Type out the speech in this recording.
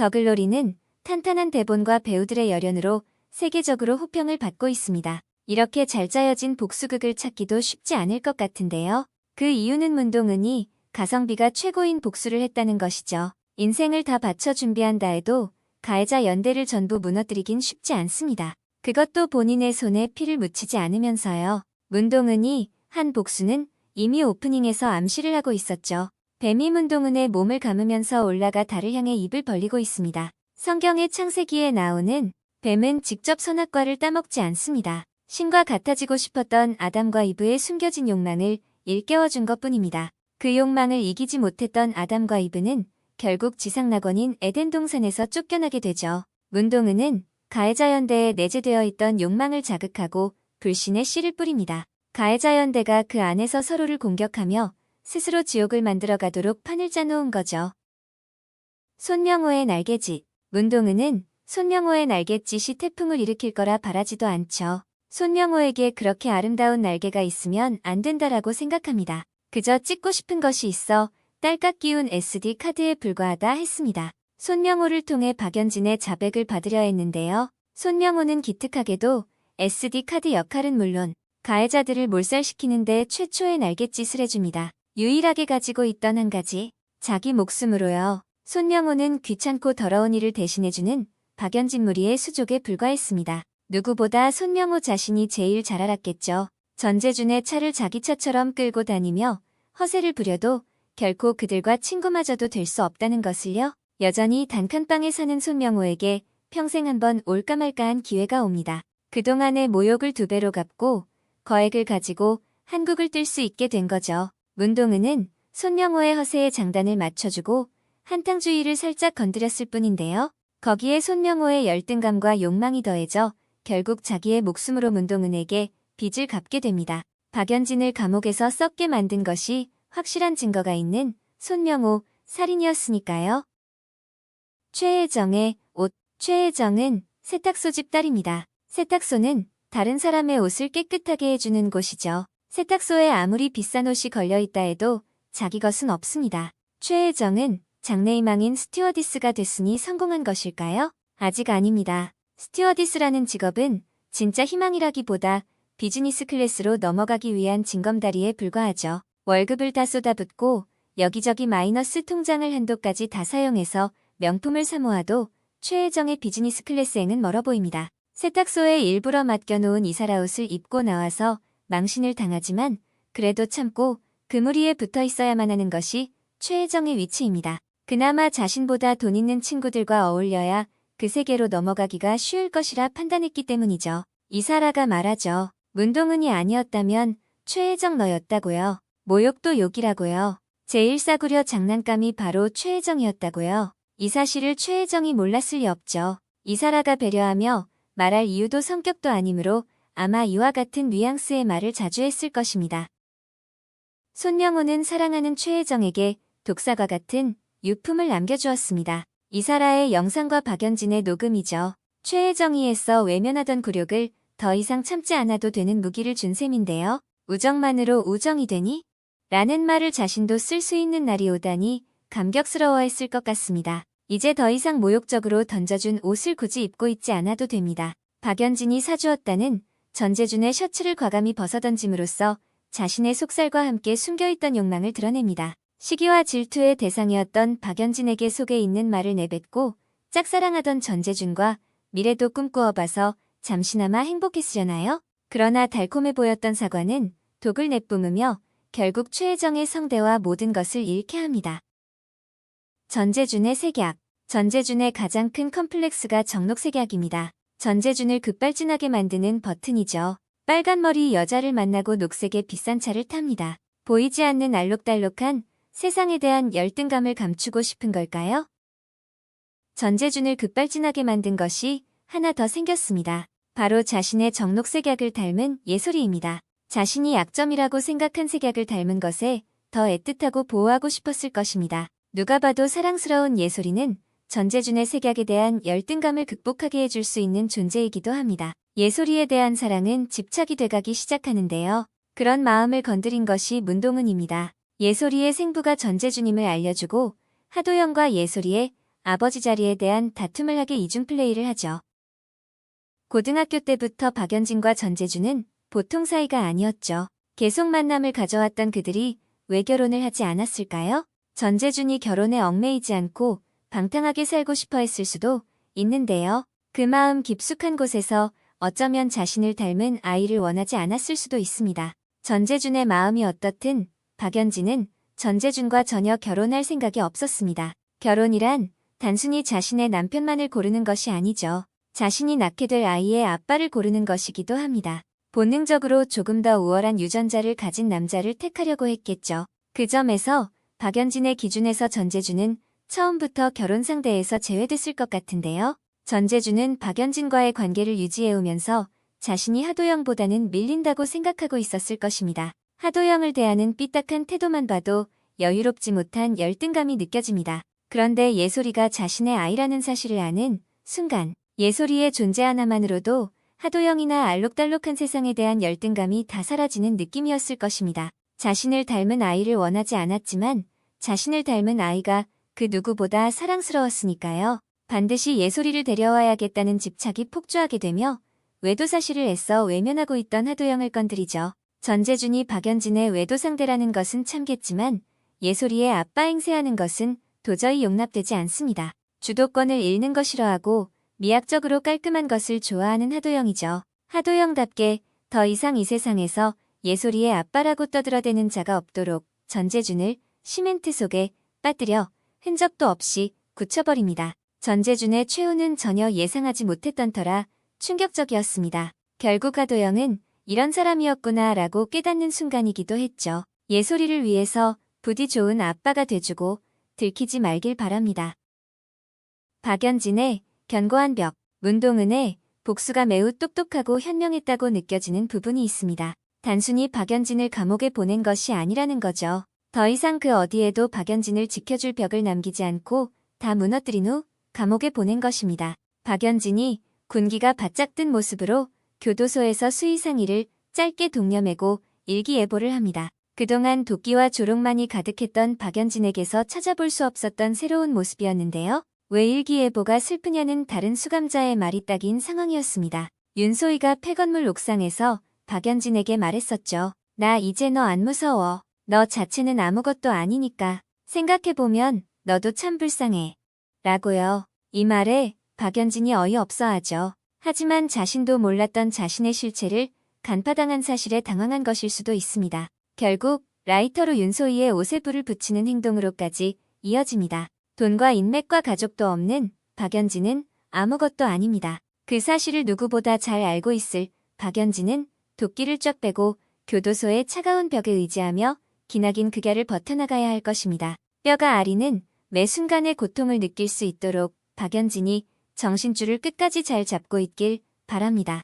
더글로리는 탄탄한 대본과 배우들의 열연으로 세계적으로 호평을 받고 있습니다. 이렇게 잘 짜여진 복수극을 찾기도 쉽지 않을 것 같은데요. 그 이유는 문동은이 가성비가 최고인 복수를 했다는 것이죠. 인생을 다 바쳐 준비한다 해도 가해자 연대를 전부 무너뜨리긴 쉽지 않습니다. 그것도 본인의 손에 피를 묻히지 않으면서요. 문동은이 한 복수는 이미 오프닝에서 암시를 하고 있었죠. 뱀이 문동은의 몸을 감으면서 올라가 달을 향해 입을 벌리고 있습니다. 성경의 창세기에 나오는 뱀은 직접 선악과를 따먹지 않습니다. 신과 같아지고 싶었던 아담과 이브의 숨겨진 욕망을 일깨워준 것뿐입니다. 그 욕망을 이기지 못했던 아담과 이브는 결국 지상낙원인 에덴 동산에서 쫓겨나게 되죠. 문동은은 가해자 연대에 내재되어 있던 욕망을 자극하고 불신의 씨를 뿌립니다. 가해자 연대가 그 안에서 서로를 공격하며 스스로 지옥을 만들어 가도록 판을 짜놓은 거죠. 손명호의 날개짓 문동은은 손명호의 날갯짓이 태풍을 일으킬 거라 바라지도 않죠. 손명호에게 그렇게 아름다운 날개가 있으면 안 된다라고 생각합니다. 그저 찍고 싶은 것이 있어 딸깍 끼운 SD 카드에 불과하다 했습니다. 손명호를 통해 박연진의 자백을 받으려 했는데요. 손명호는 기특하게도 SD 카드 역할은 물론 가해자들을 몰살시키는데 최초의 날갯짓을 해줍니다. 유일하게 가지고 있던 한 가지, 자기 목숨으로요. 손명호는 귀찮고 더러운 일을 대신해주는 박연진 무리의 수족에 불과했습니다. 누구보다 손명호 자신이 제일 잘 알았겠죠. 전재준의 차를 자기 차처럼 끌고 다니며 허세를 부려도 결코 그들과 친구마저도 될 수 없다는 것을요. 여전히 단칸방에 사는 손명호에게 평생 한번 올까 말까한 기회가 옵니다. 그동안의 모욕을 두 배로 갚고 거액을 가지고 한국을 뜰 수 있게 된 거죠. 문동은은 손명호의 허세에 장단을 맞춰주고 한탕주의를 살짝 건드렸을 뿐인데요. 거기에 손명호의 열등감과 욕망이 더해져 결국 자기의 목숨으로 문동은에게 빚을 갚게 됩니다. 박연진을 감옥에서 썩게 만든 것이 확실한 증거가 있는 손명호 살인이었으니까요. 최혜정의 옷 최혜정은 세탁소 집 딸입니다. 세탁소는 다른 사람의 옷을 깨끗하게 해주는 곳이죠. 세탁소에 아무리 비싼 옷이 걸려있다 해도 자기 것은 없습니다. 최혜정은 장래희망인 스튜어디스가 됐으니 성공한 것일까요? 아직 아닙니다. 스튜어디스라는 직업은 진짜 희망이라기보다 비즈니스 클래스로 넘어가기 위한 징검다리에 불과하죠. 월급을 다 쏟아붓고 여기저기 마이너스 통장을 한도까지 다 사용해서 명품을 사모아도 최혜정의 비즈니스 클래스행은 멀어 보입니다. 세탁소에 일부러 맡겨놓은 이사라 옷을 입고 나와서 망신을 당하지만 그래도 참고 그무리에 붙어 있어야만 하는 것이 최혜정의 위치입니다. 그나마 자신보다 돈 있는 친구들과 어울려야 그 세계로 넘어가기가 쉬울 것이라 판단했기 때문이죠. 이사라가 말하죠. 문동은이 아니었다면 최혜정 너였다고요. 모욕도 욕이라고요. 제일 싸구려 장난감이 바로 최혜정이었다고요. 이 사실을 최혜정이 몰랐을 리 없죠. 이사라가 배려하며 말할 이유도 성격도 아니므로 아마 이와 같은 뉘앙스의 말을 자주 했을 것입니다. 손명호는 사랑하는 최혜정에게 독사과 같은 유품을 남겨주었습니다. 이사라의 영상과 박연진의 녹음이죠. 최혜정이 애써 외면하던 굴욕을 더 이상 참지 않아도 되는 무기를 준 셈인데요. 우정만으로 우정이 되니? 라는 말을 자신도 쓸 수 있는 날이 오다니 감격스러워했을 것 같습니다. 이제 더 이상 모욕적으로 던져준 옷을 굳이 입고 있지 않아도 됩니다. 박연진이 사주었다는 전재준의 셔츠를 과감히 벗어던짐으로써 자신의 속살과 함께 숨겨있던 욕망을 드러냅니다. 시기와 질투의 대상이었던 박연진에게 속에 있는 말을 내뱉고 짝사랑하던 전재준과 미래도 꿈꾸어봐서 잠시나마 행복했으려나요? 그러나 달콤해 보였던 사과는 독을 내뿜으며 결국 최혜정의 성대와 모든 것을 잃게 합니다. 전재준의 색약 전재준의 가장 큰 컴플렉스가 정록색약입니다. 전재준을 급발진하게 만드는 버튼이죠. 빨간 머리 여자를 만나고 녹색의 비싼 차를 탑니다. 보이지 않는 알록달록한 세상에 대한 열등감을 감추고 싶은 걸까요? 전재준을 급발진하게 만든 것이 하나 더 생겼습니다. 바로 자신의 정록색 약을 닮은 예솔이입니다. 자신이 약점이라고 생각한 색약을 닮은 것에 더 애틋하고 보호하고 싶었을 것입니다. 누가 봐도 사랑스러운 예솔이는 전재준의 색약에 대한 열등감을 극복하게 해줄 수 있는 존재이기도 합니다. 예솔이에 대한 사랑은 집착이 돼가기 시작하는데요. 그런 마음을 건드린 것이 문동은입니다. 예솔이의 생부가 전재준임을 알려주고 하도영과 예솔이의 아버지 자리에 대한 다툼을 하게 이중 플레이를 하죠. 고등학교 때부터 박연진과 전재준은 보통 사이가 아니었죠. 계속 만남을 가져왔던 그들이 왜 결혼을 하지 않았을까요? 전재준이 결혼에 얽매이지 않고 방탕하게 살고 싶어 했을 수도 있는데요. 그 마음 깊숙한 곳에서 어쩌면 자신을 닮은 아이를 원하지 않았을 수도 있습니다. 전재준의 마음이 어떻든 박연진은 전재준과 전혀 결혼할 생각이 없었습니다. 결혼이란 단순히 자신의 남편만을 고르는 것이 아니죠. 자신이 낳게 될 아이의 아빠를 고르는 것이기도 합니다. 본능적으로 조금 더 우월한 유전자를 가진 남자를 택하려고 했겠죠. 그 점에서 박연진의 기준에서 전재준은 처음부터 결혼 상대에서 제외됐을 것 같은데요. 전재준은 박연진과의 관계를 유지해오면서 자신이 하도영보다는 밀린다고 생각하고 있었을 것입니다. 하도영을 대하는 삐딱한 태도만 봐도 여유롭지 못한 열등감이 느껴집니다. 그런데 예솔이가 자신의 아이라는 사실을 아는 순간 예솔이의 존재 하나만으로도 하도영이나 알록달록한 세상에 대한 열등감이 다 사라지는 느낌이었을 것입니다. 자신을 닮은 아이를 원하지 않았지만 자신을 닮은 아이가 그 누구보다 사랑스러웠으니까요. 반드시 예솔이를 데려와야겠다는 집착이 폭주하게 되며 외도 사실을 애써 외면하고 있던 하도영을 건드리죠. 전재준이 박연진의 외도 상대라는 것은 참겠지만 예솔이의 아빠 행세하는 것은 도저히 용납되지 않습니다. 주도권을 잃는 거 싫어하고 미학적으로 깔끔한 것을 좋아하는 하도영이죠. 하도영답게 더 이상 이 세상에서 예솔이의 아빠라고 떠들어대는 자가 없도록 전재준을 시멘트 속에 빠뜨려 흔적도 없이 굳혀버립니다. 전재준의 최후는 전혀 예상하지 못했던 터라 충격적이었습니다. 결국 하도영은 이런 사람이었구나 라고 깨닫는 순간이기도 했죠. 예솔이를 위해서 부디 좋은 아빠가 돼주고 들키지 말길 바랍니다. 박연진의 견고한 벽, 문동은의 복수가 매우 똑똑하고 현명했다고 느껴지는 부분이 있습니다. 단순히 박연진을 감옥에 보낸 것이 아니라는 거죠. 더 이상 그 어디에도 박연진을 지켜줄 벽을 남기지 않고 다 무너뜨린 후 감옥에 보낸 것입니다. 박연진이 군기가 바짝 든 모습으로 교도소에서 수의상의를 짧게 동여매고 일기예보를 합니다. 그동안 도끼와 조롱만이 가득했던 박연진에게서 찾아볼 수 없었던 새로운 모습이었는데요. 왜 일기예보가 슬프냐는 다른 수감자의 말이 딱인 상황이었습니다. 윤소희가 폐건물 옥상에서 박연진에게 말했었죠. 나 이제 너 안 무서워. 너 자체는 아무것도 아니니까. 생각해보면 너도 참 불쌍해. 라고요. 이 말에 박연진이 어이없어 하죠. 하지만 자신도 몰랐던 자신의 실체를 간파당한 사실에 당황한 것일 수도 있습니다. 결국 라이터로 윤소희의 옷에 불을 붙이는 행동으로까지 이어집니다. 돈과 인맥과 가족도 없는 박연진은 아무것도 아닙니다. 그 사실을 누구보다 잘 알고 있을 박연진은 도끼를 쫙 빼고 교도소의 차가운 벽에 의지하며 기나긴 극야를 버텨나가야 할 것입니다. 뼈가 아리는 매 순간의 고통을 느낄 수 있도록 박연진이 정신줄을 끝까지 잘 잡고 있길 바랍니다.